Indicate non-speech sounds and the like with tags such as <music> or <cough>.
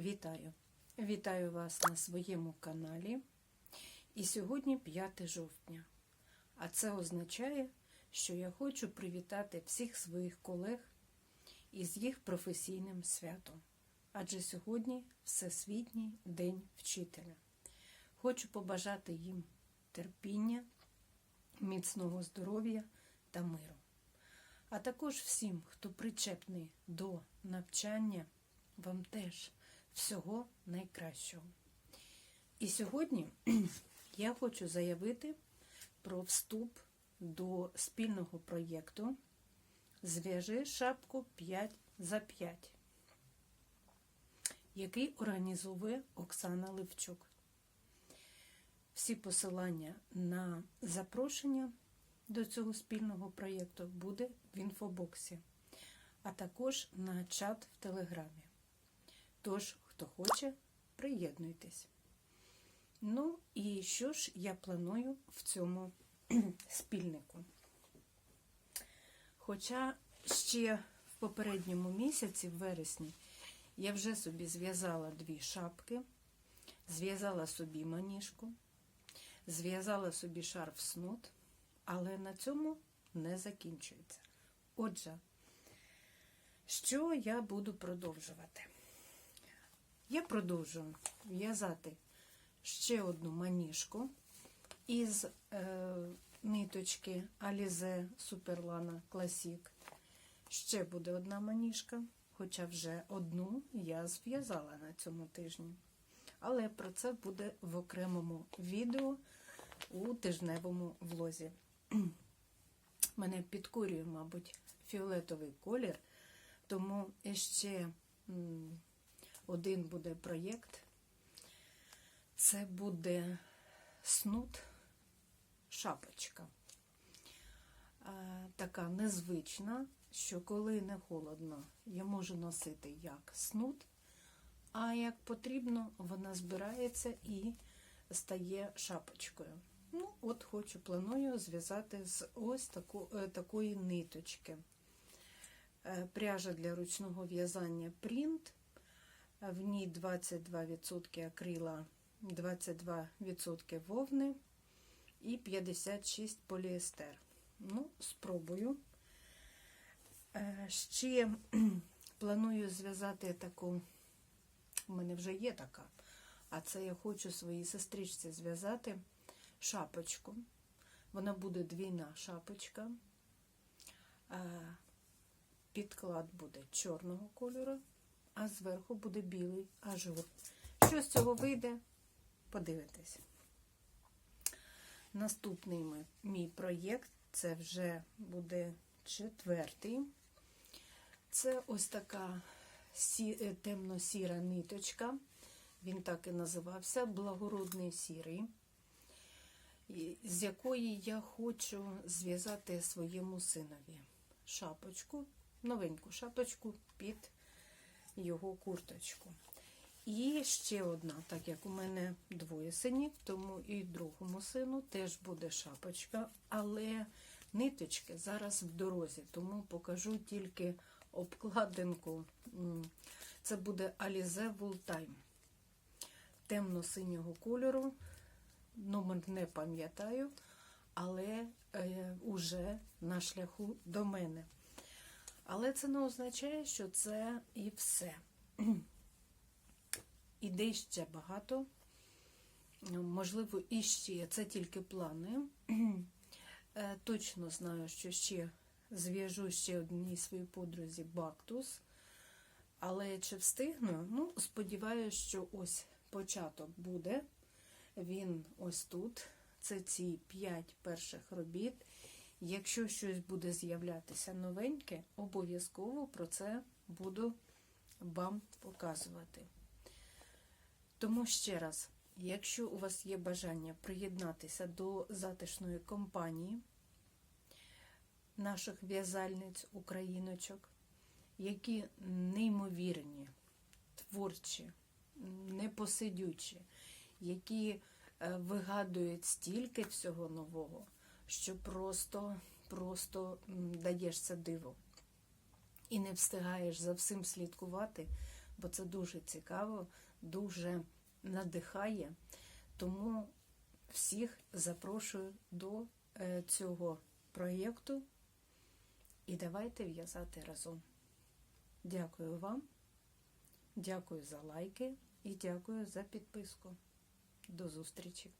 Вітаю! Вітаю вас на своєму каналі. І сьогодні 5 жовтня. А це означає, що я хочу привітати всіх своїх колег із їх професійним святом. Адже сьогодні Всесвітній день вчителя. Хочу побажати їм терпіння, міцного здоров'я та миру. А також всім, хто причепний до навчання, вам теж всього найкращого. І сьогодні <clears throat> я хочу заявити про вступ до спільного проєкту Зв'яжи шапку 5 за 5, який організовує Оксана Левчук. Всі посилання на запрошення до цього спільного проєкту буде в інфобоксі, а також на чат в Телеграмі. Тож, хто хоче, приєднуйтесь. Ну і що ж я планую в цьому <clears throat> спільнику? Хоча ще в попередньому місяці, в вересні, я вже собі зв'язала дві шапки, зв'язала собі маніжку, зв'язала собі шарф снуд, але на цьому не закінчується. Отже, що я буду продовжувати? Я продовжую в'язати ще одну маніжку із е, ниточки Alize Superlana Classic. Ще буде одна маніжка, хоча вже одну я зв'язала на цьому тижні. Але про це буде в окремому відео у тижневому влозі. <clears throat> Мене підкурює, мабуть, фіолетовий колір, тому ще один буде проєкт. Це буде снуд шапочка. Така незвична, що коли не холодно, я можу носити як снуд, а як потрібно, вона збирається і стає шапочкою. Ну, от хочу, планую зв'язати з ось таку, такої ниточки. Пряжа для ручного в'язання принт. В ній 22% акрила, 22% вовни і 56 поліестер. Ну, спробую. Ще <clears throat> планую зв'язати таку, у мене вже є така, а це я хочу своїй сестричці зв'язати шапочку. Вона буде двійна шапочка. Підклад буде чорного кольору а зверху буде білий ажур. Що з цього вийде? Подивитесь. Наступний мій проєкт це вже буде четвертий. Це ось така е, темно-сіра ниточка. Він так і називався Благородний сірий, з якої я хочу зв'язати своєму синові шапочку, новеньку шапочку під його курточку. І ще одна, так як у мене двоє синів, тому і другому сину теж буде шапочка, але ниточки зараз в дорозі, тому покажу тільки обкладинку. Це буде Alize Time. Темно-синього кольору, номер не пам'ятаю, але е, уже на шляху до мене. Але це не означає, що це і все. <clears throat> Ідей ще багато. Можливо, і ще це тільки плани. <clears throat> Е, точно знаю, що ще зв'яжу ще одній своїй подрузі Бактус. Але чи встигну? Ну, сподіваюся, що ось початок буде. Він ось тут. Це ці п'ять перших робіт. Якщо щось буде з'являтися новеньке, обов'язково про це буду вам показувати. Тому ще раз, якщо у вас є бажання приєднатися до затишної компанії наших в'язальниць україночок, які неймовірні, творчі, непосидючі, які е, вигадують стільки всього нового що просто, просто даєш це диво. І не встигаєш за всім слідкувати, бо це дуже цікаво, дуже надихає. Тому всіх запрошую до е, цього проєкту і давайте в'язати разом. Дякую вам, дякую за лайки і дякую за підписку. До зустрічі!